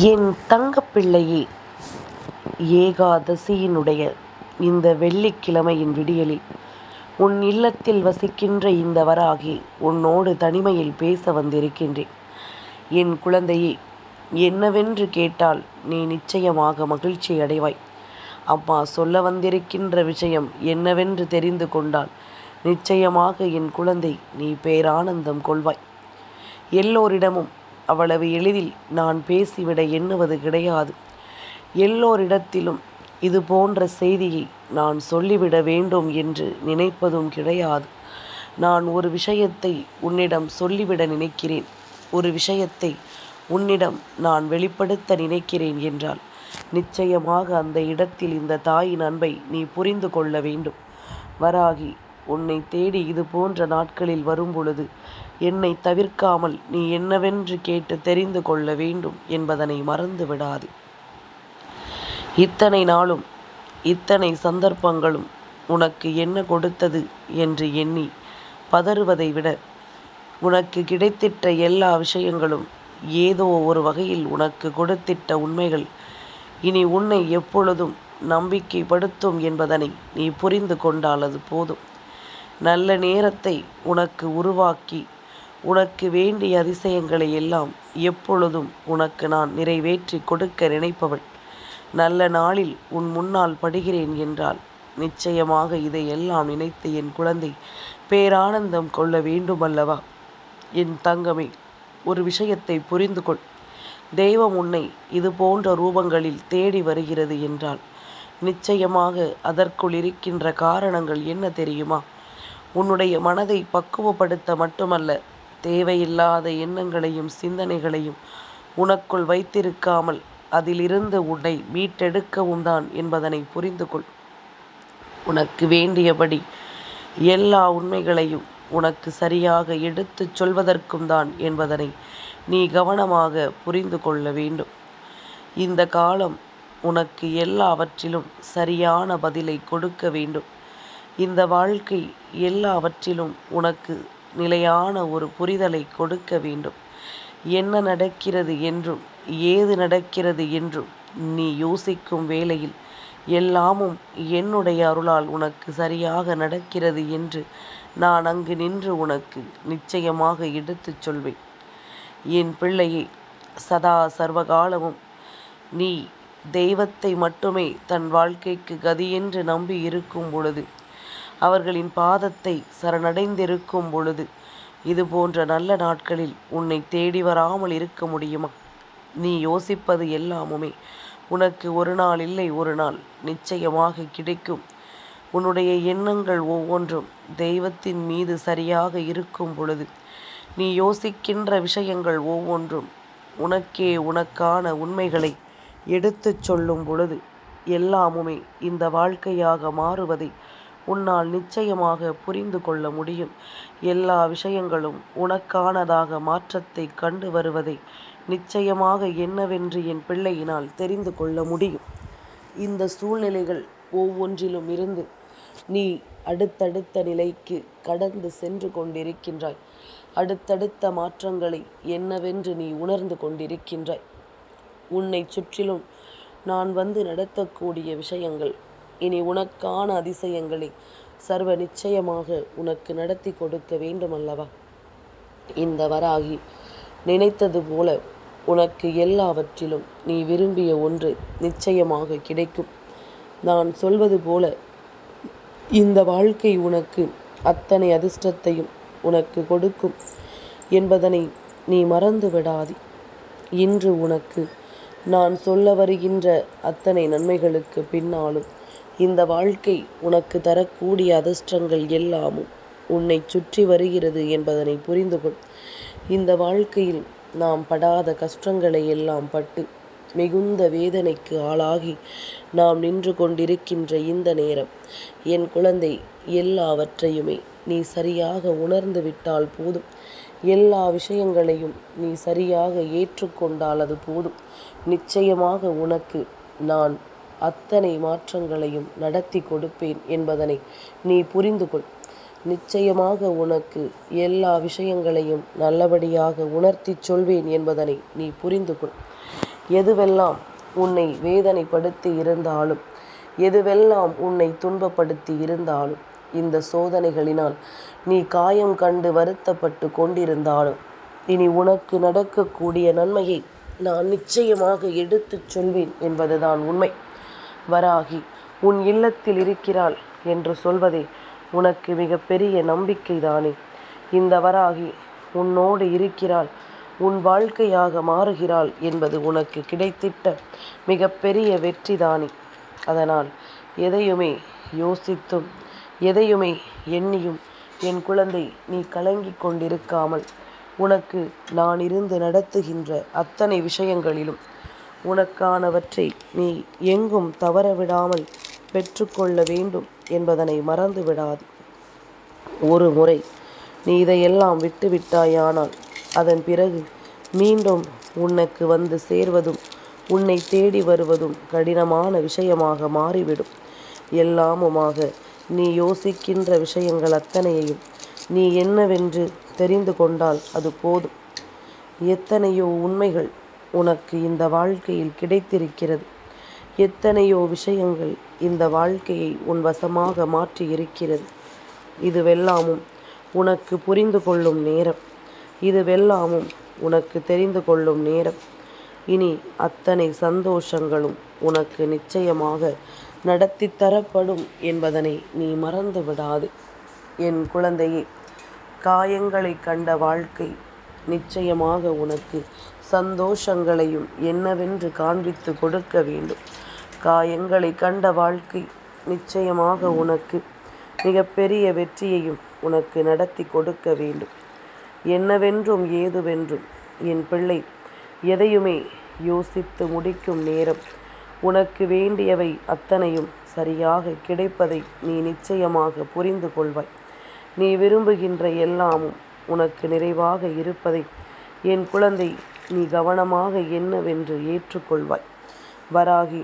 என் தங்கப்பிள்ளையே ஏகாதசியினுடைய இந்த வெள்ளிக்கிழமையின் விடியலில் உன் இல்லத்தில் வசிக்கின்ற இந்த வராகி உன்னோடு தனிமையில் பேச வந்திருக்கின்றேன். என் குழந்தையே என்னவென்று கேட்டால் நீ நிச்சயமாக மகிழ்ச்சி அடைவாய். அம்மா சொல்ல வந்திருக்கின்ற விஷயம் என்னவென்று தெரிந்து கொண்டால் நிச்சயமாக என் குழந்தை நீ பேரானந்தம் கொள்வாய். எல்லோரிடமும் அவ்வளவு எளிதில் நான் பேசிவிட எண்ணுவது கிடையாது. எல்லோரிடத்திலும் இது போன்ற செய்தியை நான் சொல்லிவிட வேண்டும் என்று நினைப்பதும் கிடையாது. நான் ஒரு விஷயத்தை உன்னிடம் சொல்லிவிட நினைக்கிறேன். ஒரு விஷயத்தை உன்னிடம் நான் வெளிப்படுத்த நினைக்கிறேன் என்றால் நிச்சயமாக அந்த இடத்தில் இந்த தாயின் அன்பை நீ புரிந்து கொள்ள வேண்டும். வராகி உன்னை தேடி இது போன்ற நாட்களில் வரும்பொழுது என்னை தவிர்க்காமல் நீ என்னவென்று கேட்டு தெரிந்து கொள்ள வேண்டும் என்பதனை மறந்து விடாது. இத்தனை நாளும் இத்தனை சந்தர்ப்பங்களும் உனக்கு என்ன கொடுத்தது என்று எண்ணி பதறுவதை விட உனக்கு கிடைத்திட்ட எல்லா விஷயங்களும் ஏதோ ஒரு வகையில் உனக்கு கொடுத்திட்ட உண்மைகள் இனி உன்னை எப்பொழுதும் நம்பிக்கைப்படுத்தும் என்பதனை நீ புரிந்து கொண்டால் அது போதும். நல்ல நேரத்தை உனக்கு உருவாக்கி உனக்கு வேண்டிய அதிசயங்களை எல்லாம் எப்பொழுதும் உனக்கு நான் நிறைவேற்றி கொடுக்க நினைப்பவள். நல்ல நாளில் உன் முன்னால் படுகிறேன் என்றால் நிச்சயமாக இதையெல்லாம் நினைத்து என் குழந்தை பேரானந்தம் கொள்ள வேண்டுமல்லவா? என் தங்கமே ஒரு விஷயத்தை புரிந்து கொள் தெய்வம் உன்னை இது போன்ற ரூபங்களில் தேடி வருகிறது என்றால் நிச்சயமாக அதற்குள் இருக்கின்ற காரணங்கள் என்ன தெரியுமா? உன்னுடைய மனதை பக்குவப்படுத்த மட்டுமல்ல தேவையில்லாத எண்ணங்களையும் சிந்தனைகளையும் உனக்குள் வைத்திருக்காமல் அதிலிருந்து உன்னை மீட்டெடுக்கவும் தான் என்பதனை புரிந்து கொள். உனக்கு வேண்டியபடி எல்லா உண்மைகளையும் உனக்கு சரியாக எடுத்துச் சொல்வதற்கும் தான் என்பதனை நீ கவனமாக புரிந்து கொள்ள வேண்டும். இந்த காலம் உனக்கு எல்லாவற்றிலும் சரியான பதிலை கொடுக்க வேண்டும். இந்த வாழ்க்கை எல்லாவற்றிலும் உனக்கு நிலையான ஒரு புரிதலை கொடுக்க வேண்டும். என்ன நடக்கிறது என்றும் ஏது நடக்கிறது என்றும் நீ யோசிக்கும் வேளையில் எல்லாமும் என்னுடைய அருளால் உனக்கு சரியாக நடக்கிறது என்று நான் அங்கு நின்று உனக்கு நிச்சயமாக எடுத்துச் சொல்வேன். என் பிள்ளையை சதா சர்வகாலமும் நீ தெய்வத்தை மட்டுமே தன் வாழ்க்கைக்கு கதி என்று நம்பி இருக்கும் பொழுது அவர்களின் பாதத்தை சரணடைந்திருக்கும் பொழுது இது போன்ற நல்ல நாட்களில் உன்னை தேடி வராமல் இருக்க முடியுமா? நீ யோசிப்பது எல்லாமுமே உனக்கு ஒரு நாள் இல்லை ஒரு நாள் நிச்சயமாக கிடைக்கும். உன்னுடைய எண்ணங்கள் ஒவ்வொன்றும் தெய்வத்தின் மீது சரியாக இருக்கும் பொழுது நீ யோசிக்கின்ற விஷயங்கள் ஒவ்வொன்றும் உனக்கே உனக்கான உண்மைகளை எடுத்துச் சொல்லும் பொழுது எல்லாமுமே இந்த வாழ்க்கையாக மாறுவதை உன்னால் நிச்சயமாக புரிந்து கொள்ள முடியும். எல்லா விஷயங்களும் உனக்கானதாக மாற்றத்தை கண்டு வருவதை நிச்சயமாக என்னவென்று என் பிள்ளையினால் தெரிந்து கொள்ள முடியும். இந்த சூழ்நிலைகள் ஒவ்வொன்றிலும் இருந்து நீ அடுத்தடுத்த நிலைக்கு கடந்து சென்று கொண்டிருக்கின்றாய். அடுத்தடுத்த மாற்றங்களை என்னவென்று நீ உணர்ந்து கொண்டிருக்கின்றாய். உன்னை சுற்றிலும் நான் வந்து நடத்தக்கூடிய விஷயங்கள் இனி உனக்கான அதிசயங்களை சர்வ நிச்சயமாக உனக்கு நடத்தி கொடுக்க வேண்டுமல்லவா? இந்த வராகி நினைத்தது போல உனக்கு எல்லாவற்றிலும் நீ விரும்பிய ஒன்று நிச்சயமாக கிடைக்கும். நான் சொல்வது போல இந்த வாழ்க்கை உனக்கு அத்தனை அதிர்ஷ்டத்தையும் உனக்கு கொடுக்கும் என்பதனை நீ மறந்து விடாதே. இன்று உனக்கு நான் சொல்ல வருகின்ற அத்தனை நன்மைகளுக்கு பின்னாலும் இந்த வாழ்க்கை உனக்கு தரக்கூடிய அதிர்ஷ்டங்கள் எல்லாமும் உன்னை சுற்றி வருகிறது என்பதனை புரிந்து கொள் இந்த வாழ்க்கையில் நாம் படாத கஷ்டங்களை எல்லாம் பட்டு மிகுந்த வேதனைக்கு ஆளாகி நாம் நின்று கொண்டிருக்கின்ற இந்த நேரம் என் குழந்தை எல்லாவற்றையுமே நீ சரியாக உணர்ந்து விட்டால் போதும். எல்லா விஷயங்களையும் நீ சரியாக ஏற்றுக்கொண்டால் அது போதும். நிச்சயமாக உனக்கு நான் அத்தனை மாற்றங்களையும் நடத்தி கொடுப்பேன் என்பதனை நீ புரிந்து கொள் நிச்சயமாக உனக்கு எல்லா விஷயங்களையும் நல்லபடியாக உணர்த்தி சொல்வேன் என்பதனை நீ புரிந்து கொள் எதுவெல்லாம் உன்னை வேதனைப்படுத்தி இருந்தாலும் எதுவெல்லாம் உன்னை துன்பப்படுத்தி இருந்தாலும் இந்த சோதனைகளினால் நீ காயம் கண்டு வருத்தப்பட்டு கொண்டிருந்தாலும் இனி உனக்கு நடக்கக்கூடிய நன்மையை நான் நிச்சயமாக எடுத்துச் சொல்வேன் என்பதுதான் உண்மை. வராகி உன் இல்லத்தில் இருக்கிறாள் என்று சொல்வதே உனக்கு மிகப்பெரிய நம்பிக்கைதானே. இந்த வராகி உன்னோடு இருக்கிறாள் உன் வாழ்க்கையாக மாறுகிறாள் என்பது உனக்கு கிடைத்திட்ட மிகப்பெரிய வெற்றிதானே. அதனால் எதையுமே யோசித்தும் எதையுமே எண்ணியும் என் குழந்தை நீ கலங்கிக் கொண்டிருக்காமல் உனக்கு நான் இருந்து நடத்துகின்ற அத்தனை விஷயங்களிலும் உனக்கானவற்றை நீ எங்கும் தவறவிடாமல் பெற்றுக்கொள்ள வேண்டும் என்பதனை மறந்து விடாது ஒரு முறை நீ இதையெல்லாம் விட்டுவிட்டாயானால் அதன் பிறகு மீண்டும் உனக்கு வந்து சேர்வதும் உன்னை தேடி வருவதும் கடினமான விஷயமாக மாறிவிடும். எல்லாமுமாக நீ யோசிக்கின்ற விஷயங்கள் அத்தனையையும் நீ என்னவென்று தெரிந்து கொண்டால் அது போதும். எத்தனையோ உண்மைகள் உனக்கு இந்த வாழ்க்கையில் கிடைத்திருக்கிறது. எத்தனையோ விஷயங்கள் இந்த வாழ்க்கையை உன் வசமாக மாற்றி இருக்கிறது இதுவெல்லாமும் உனக்கு புரிந்து கொள்ளும் நேரம். இதுவெல்லாமும் உனக்கு தெரிந்து கொள்ளும் நேரம். இனி அத்தனை சந்தோஷங்களும் உனக்கு நிச்சயமாக நடத்தி தரப்படும் என்பதனை நீ மறந்து விடாது என் குழந்தையே காயங்களை கண்ட வாழ்க்கை நிச்சயமாக உனக்கு சந்தோஷங்களையும் என்னவென்று காண்பித்து கொடுக்க வேண்டும். காயங்களை கண்ட வாழ்க்கை நிச்சயமாக உனக்கு மிகப்பெரிய வெற்றியையும் உனக்கு நடத்தி கொடுக்க வேண்டும். என்னவென்றும் ஏதுவென்றும் என் பிள்ளை எதையுமே யோசித்து முடிக்கும் நேரம் உனக்கு வேண்டியவை அத்தனையும் சரியாக கிடைப்பதை நீ நிச்சயமாக புரிந்து கொள்வாய். நீ விரும்புகின்ற எல்லாமும் உனக்கு நிறைவாக இருப்பதை என் குழந்தை நீ கவனமாக என்னவென்று ஏற்றுக்கொள்வாய். வராகி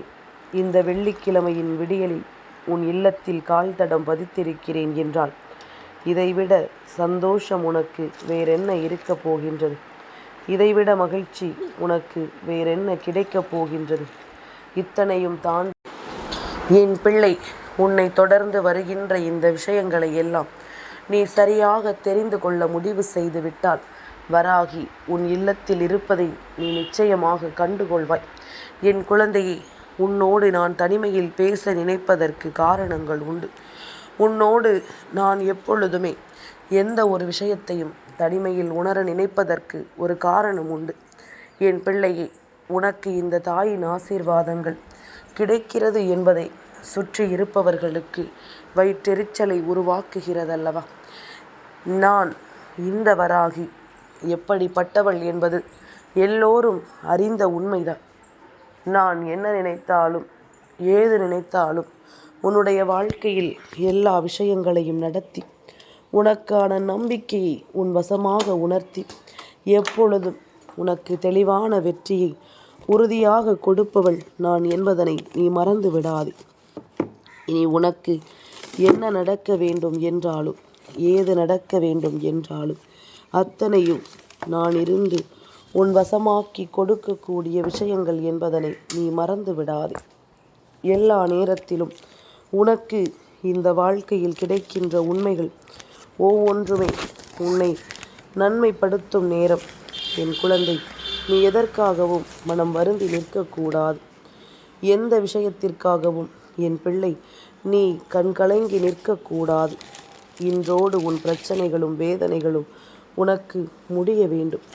இந்த வெள்ளிக்கிழமையின் விடியலில் உன் இல்லத்தில் கால் தடம் பதித்திருக்கிறேன் என்றால் இதைவிட சந்தோஷம் உனக்கு வேறென்ன இருக்கப் போகின்றது? இதைவிட மகிழ்ச்சி உனக்கு வேறென்ன கிடைக்கப் போகின்றது? இத்தனையும் தாண்டி என் பிள்ளை உன்னை தொடர்ந்து வருகின்ற இந்த விஷயங்களை எல்லாம் நீ சரியாக தெரிந்து கொள்ள முடிவு செய்து விட்டால் வராகி உன் இல்லத்தில் இருப்பதை நீ நிச்சயமாக கண்டுகொள்வாய். என் குழந்தையை உன்னோடு நான் தனிமையில் பேச நினைப்பதற்கு காரணங்கள் உண்டு. உன்னோடு நான் எப்பொழுதுமே எந்த ஒரு விஷயத்தையும் தனிமையில் உணர நினைப்பதற்கு ஒரு காரணம் உண்டு. என் பிள்ளையே உனக்கு இந்த தாயின் ஆசீர்வாதங்கள் கிடைக்கிறது என்பதை சுற்றி இருப்பவர்களுக்கு வயிற்றெரிச்சலை உருவாக்குகிறதல்லவா? நான் இந்த வராகி எப்படிப்பட்டவள் என்பது எல்லோரும் அறிந்த உண்மைதான். நான் என்ன நினைத்தாலும் ஏது நினைத்தாலும் உன்னுடைய வாழ்க்கையில் எல்லா விஷயங்களையும் நடத்தி உனக்கான நம்பிக்கையை உன் வசமாக உணர்த்தி எப்பொழுதும் உனக்கு தெளிவான வெற்றியை உறுதியாக கொடுப்பவள் நான் என்பதனை நீ மறந்து விடாதே. இனி உனக்கு என்ன நடக்க வேண்டும் என்றாலும் ஏது நடக்க வேண்டும் என்றாலும் அத்தனையும் நான் இருந்து உன் வசமாக்கி கொடுக்கக்கூடிய விஷயங்கள் என்பதனை நீ மறந்து விடாதே எல்லா நேரத்திலும் உனக்கு இந்த வாழ்க்கையில் கிடைக்கின்ற உண்மைகள் ஒவ்வொன்றுமே உன்னை நன்மைப்படுத்தும் நேரம். என் குழந்தை நீ எதற்காகவும் மனம் வருந்தி நிற்கக்கூடாது. எந்த விஷயத்திற்காகவும் என் பிள்ளை நீ கண்கலங்கி நிற்கக்கூடாது. இன்றோடு உன் பிரச்சனைகளும் வேதனைகளும் உனக்கு முடிய வேண்டும்.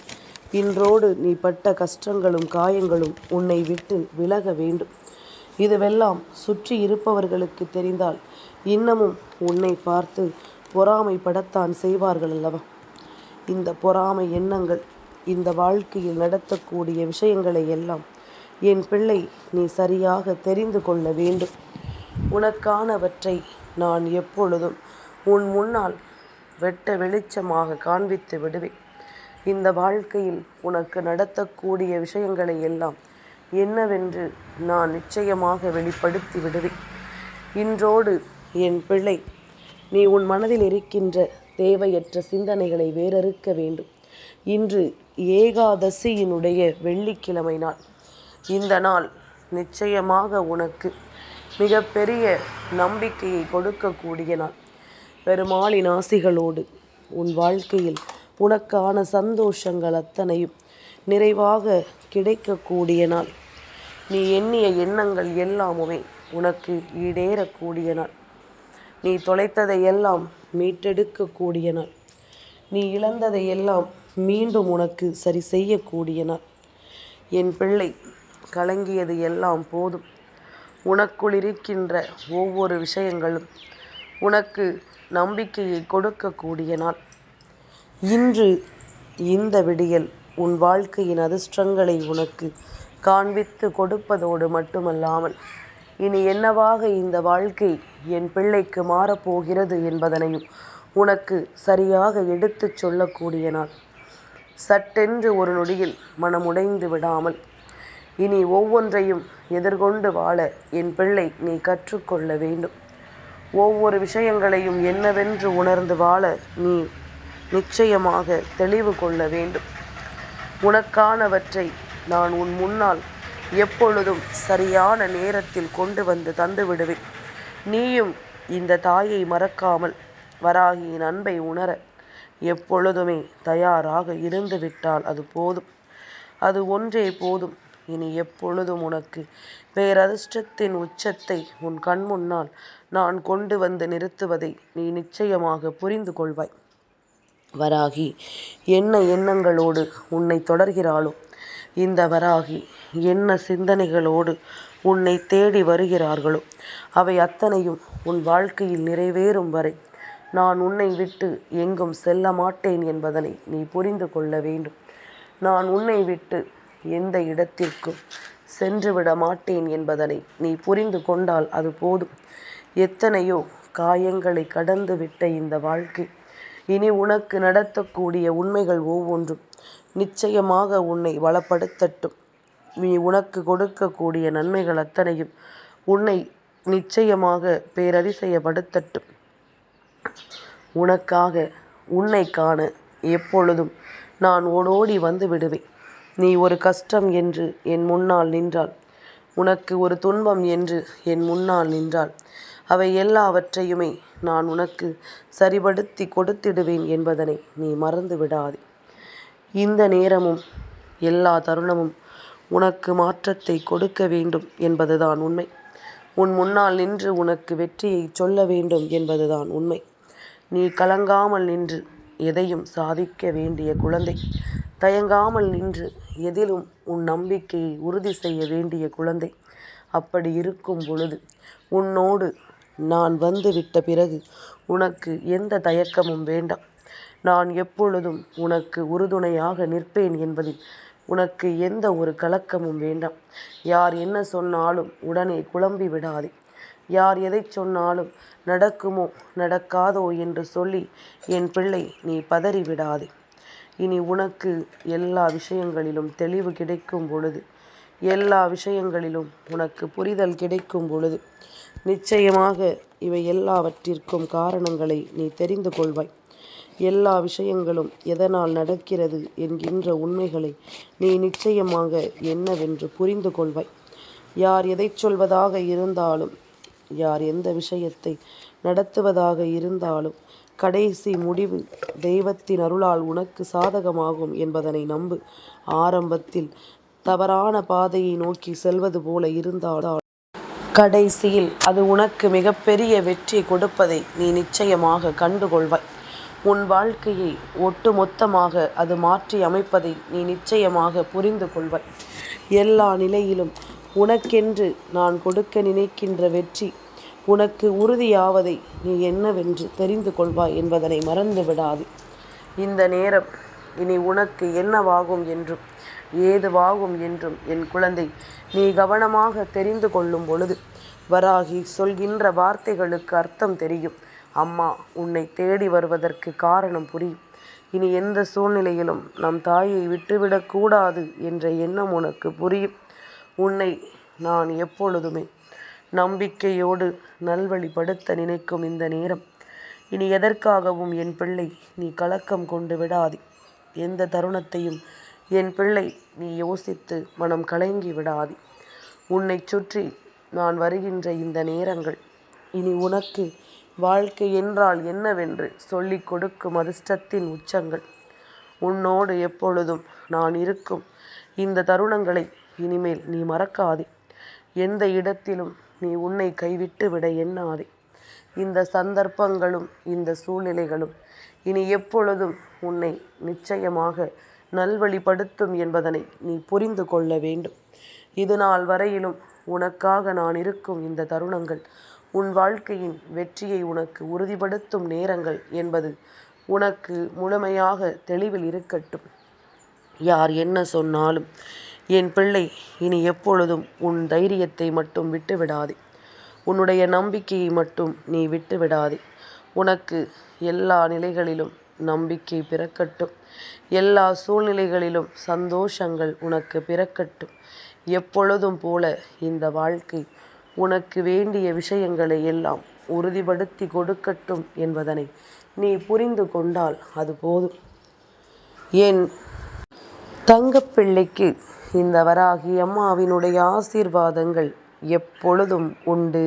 இன்றோடு நீ பட்ட கஷ்டங்களும் காயங்களும் உன்னை விட்டு விலக வேண்டும். இதுவெல்லாம் சுற்றி இருப்பவர்களுக்கு தெரிந்தால் இன்னமும் உன்னை பார்த்து பொறாமைப்படத்தான் செய்வார்கள் அல்லவா? இந்த பொறாமை எண்ணங்கள் இந்த வாழ்க்கையில் நடத்தக்கூடிய விஷயங்களை எல்லாம் என் பிள்ளை நீ சரியாக தெரிந்து கொள்ள வேண்டும். உனக்கானவற்றை நான் எப்பொழுதும் உன் முன்னால் வெட்ட வெளிச்சமாக காண்பித்து விடுவேன். இந்த வாழ்க்கையில் உனக்கு நடத்தக்கூடிய விஷயங்களை எல்லாம் என்னவென்று நான் நிச்சயமாக வெளிப்படுத்தி விடுவேன். இன்றோடு என் பிள்ளை நீ உன் மனதில் இருக்கின்ற தேவையற்ற சிந்தனைகளை வேறறுக்க வேண்டும். இன்று ஏகாதசியினுடைய வெள்ளிக்கிழமை நாள். இந்த நாள் நிச்சயமாக உனக்கு மிகப்பெரிய நம்பிக்கையை கொடுக்கக்கூடிய நாள். பெருமாளின் ஆசிகளோடு உன் வாழ்க்கையில் உனக்கான சந்தோஷங்கள் அத்தனையும் நிறைவாக கிடைக்கக்கூடிய நாள். நீ எண்ணிய எண்ணங்கள் எல்லாமுமே உனக்கு ஈடேறக்கூடிய நாள். நீ தொலைத்ததை எல்லாம் மீட்டெடுக்கக்கூடிய நாள். நீ இழந்ததை எல்லாம் மீண்டும் உனக்கு சரி செய்யக்கூடிய நாள். என் பிள்ளை கலங்கியது எல்லாம் போதும். உனக்குள் இருக்கின்ற ஒவ்வொரு விஷயங்களும் உனக்கு நம்பிக்கையை கொடுக்கக்கூடிய நாள். இன்று இந்த விடியல் உன் வாழ்க்கையின் அதிர்ஷ்டங்களை உனக்கு காண்பித்து கொடுப்பதோடு மட்டுமல்லாமல் இனி என்னவாக இந்த வாழ்க்கை என் பிள்ளைக்கு மாறப்போகிறது என்பதனையும் உனக்கு சரியாக எடுத்துச் சொல்லக்கூடிய நாள். சட்டென்று ஒரு நொடியில் மனமுடைந்து விடாமல் இனி ஒவ்வொன்றையும் எதிர்கொண்டு வாழ என் பிள்ளை நீ கற்றுக்கொள்ள வேண்டும். ஒவ்வொரு விஷயங்களையும் என்னவென்று உணர்ந்து வாழ நீ நிச்சயமாக தெளிவு கொள்ள வேண்டும். உனக்கானவற்றை நான் உன் முன்னால் எப்பொழுதும் சரியான நேரத்தில் கொண்டு வந்து தந்து விடுவேன். நீயும் இந்த தாயை மறக்காமல் வராகியின் அன்பை உணர எப்பொழுதுமே தயாராக இருந்துவிட்டால் அது போதும். அது ஒன்றே போதும். இனி எப்பொழுதும் உனக்கு பேரதிர்ஷ்டத்தின் உச்சத்தை உன் கண் முன்னால் நான் கொண்டு வந்து நிறுத்துவதை நீ நிச்சயமாக புரிந்து கொள்வாய். வராகி என்ன எண்ணங்களோடு உன்னை தொடர்கிறாளோ? இந்த வராகி என்ன சிந்தனைகளோடு உன்னை தேடி வருகிறார்களோ? அவை அத்தனையும் உன் வாழ்க்கையில் நிறைவேறும் வரை நான் உன்னை விட்டு எங்கும் செல்ல மாட்டேன் என்பதனை நீ புரிந்து கொள்ள வேண்டும். நான் உன்னை விட்டு எந்த இடத்திற்கும் சென்றுவிட மாட்டேன் என்பதனை நீ புரிந்து கொண்டால் அது போதும். எத்தனையோ காயங்களை கடந்து விட்ட இந்த வாழ்க்கை. இனி உனக்கு நடத்தக்கூடிய உண்மைகள் ஒவ்வொன்றும் நிச்சயமாக உன்னை வளப்படுத்தட்டும். நீ உனக்கு கொடுக்கக்கூடிய நன்மைகள் அத்தனையும் உன்னை நிச்சயமாக பேரதிசயப்படுத்தட்டும். உனக்காக உன்னை காண எப்பொழுதும் நான் ஓடோடி வந்து விடுவேன். நீ ஒரு கஷ்டம் என்று என் முன்னால் நின்றால் உனக்கு ஒரு துன்பம் என்று என் முன்னால் நின்றால் அவை எல்லாவற்றையுமே நான் உனக்கு சரிபடுத்தி கொடுத்திடுவேன் என்பதனை நீ மறந்து விடாதே. இந்த நேரமும் எல்லா தருணமும் உனக்கு மாற்றத்தை கொடுக்க வேண்டும் என்பதுதான் உண்மை. உன் முன்னால் நின்று உனக்கு வெற்றியை சொல்ல வேண்டும் என்பதுதான் உண்மை. நீ கலங்காமல் நின்று எதையும் சாதிக்க வேண்டிய குழந்தை. தயங்காமல் நின்று எதிலும் உன் நம்பிக்கையை உறுதி செய்ய வேண்டிய குழந்தை. அப்படி இருக்கும் பொழுது உன்னோடு நான் வந்து விட்ட பிறகு உனக்கு எந்த தயக்கமும் வேண்டாம். நான் எப்பொழுதும் உனக்கு உறுதுணையாக நிற்பேன் என்பதில் உனக்கு எந்த ஒரு கலக்கமும் வேண்டாம். யார் என்ன சொன்னாலும் உடனே குழம்பி விடாதே. யார் எதை சொன்னாலும் நடக்குமோ நடக்காதோ என்று சொல்லி என் பிள்ளை நீ பதறி விடாதே. இனி உனக்கு எல்லா விஷயங்களிலும் தெளிவு கிடைக்கும் பொழுது எல்லா விஷயங்களிலும் உனக்கு புரிதல் கிடைக்கும் பொழுது நிச்சயமாக இவை எல்லாவற்றிற்கும் காரணங்களை நீ தெரிந்து கொள்வாய். எல்லா விஷயங்களும் எதனால் நடக்கிறது என்கின்ற உண்மைகளை நீ நிச்சயமாக என்னவென்று புரிந்து கொள்வாய். யார் எதை சொல்வதாக இருந்தாலும் யார் எந்த விஷயத்தை நடத்துவதாக இருந்தாலும் கடைசி முடிவு தெய்வத்தின் அருளால் உனக்கு சாதகமாகும் என்பதனை நம்பு. ஆரம்பத்தில் தவறான பாதையை நோக்கி செல்வது போல இருந்தால் கடைசியில் அது உனக்கு மிகப்பெரிய வெற்றி கொடுப்பதை நீ நிச்சயமாக கண்டுகொள்வாய். உன் வாழ்க்கையை ஒட்டு மொத்தமாக அது மாற்றி அமைப்பதை நீ நிச்சயமாக புரிந்து கொள்வாய். எல்லா நிலையிலும் உனக்கென்று நான் கொடுக்க நினைக்கின்ற வெற்றி உனக்கு உறுதியாவதை நீ என்னவென்று தெரிந்து கொள்வாய் என்பதனை மறந்து விடாது இந்த நேரம் இனி உனக்கு என்னவாகும் என்றும் ஏதுவாகும் என்றும் என் குழந்தை நீ கவனமாக தெரிந்து கொள்ளும் பொழுது வராகி சொல்கின்ற வார்த்தைகளுக்கு அர்த்தம் தெரியும். அம்மா உன்னை தேடி வருவதற்கு காரணம் புரியும். இனி எந்த சூழ்நிலையிலும் நம் தாயை விட்டுவிடக்கூடாது என்ற எண்ணம் உனக்கு புரியும். உன்னை நான் எப்பொழுதுமே நம்பிக்கையோடு நல்வழிப்படுத்த நினைக்கும் இந்த நேரம். இனி எதற்காகவும் என் பிள்ளை நீ கலக்கம் கொண்டு விடாதே. எந்த தருணத்தையும் என் பிள்ளை நீ யோசித்து மனம் கலங்கி விடாதே. உன்னைச் சுற்றி நான் வருகின்ற இந்த நேரங்கள் இனி உனக்கு வாழ்க்கை என்றால் என்னவென்று சொல்லிக் கொடுக்கும் அதிர்ஷ்டத்தின் உச்சங்கள். உன்னோடு எப்பொழுதும் நான் இருக்கும் இந்த தருணங்களை இனிமேல் நீ மறக்காதே. எந்த இடத்திலும் நீ உன்னை கைவிட்டு விட எண்ணாதே. இந்த சந்தர்ப்பங்களும் இந்த சூழ்நிலைகளும் இனி எப்பொழுதும் உன்னை நிச்சயமாக நல்வழிப்படுத்தும் என்பதனை நீ புரிந்து கொள்ள வேண்டும். இது நாள் வரையிலும் உனக்காக நான் இருக்கும் இந்த தருணங்கள் உன் வாழ்க்கையின் வெற்றியை உனக்கு உறுதிப்படுத்தும் நேரங்கள் என்பது உனக்கு முழுமையாக தெளிவில் இருக்கட்டும். யார் என்ன சொன்னாலும் என் பிள்ளை இனி எப்பொழுதும் உன் தைரியத்தை மட்டும் விட்டுவிடாதே. உன்னுடைய நம்பிக்கையை மட்டும் நீ விட்டு விடாதே உனக்கு எல்லா நிலைகளிலும் நம்பிக்கை பிறக்கட்டும். எல்லா சூழ்நிலைகளிலும் சந்தோஷங்கள் உனக்கு பிறக்கட்டும். எப்பொழுதும் போல இந்த வாழ்க்கை உனக்கு வேண்டிய விஷயங்களை எல்லாம் உறுதிப்படுத்தி கொடுக்கட்டும் என்பதனை நீ புரிந்து கொண்டால் அது போதும். என் தங்கப்பிள்ளைக்கு இந்த வராகி அம்மாவினுடைய ஆசீர்வாதங்கள் எப்பொழுதும் உண்டு.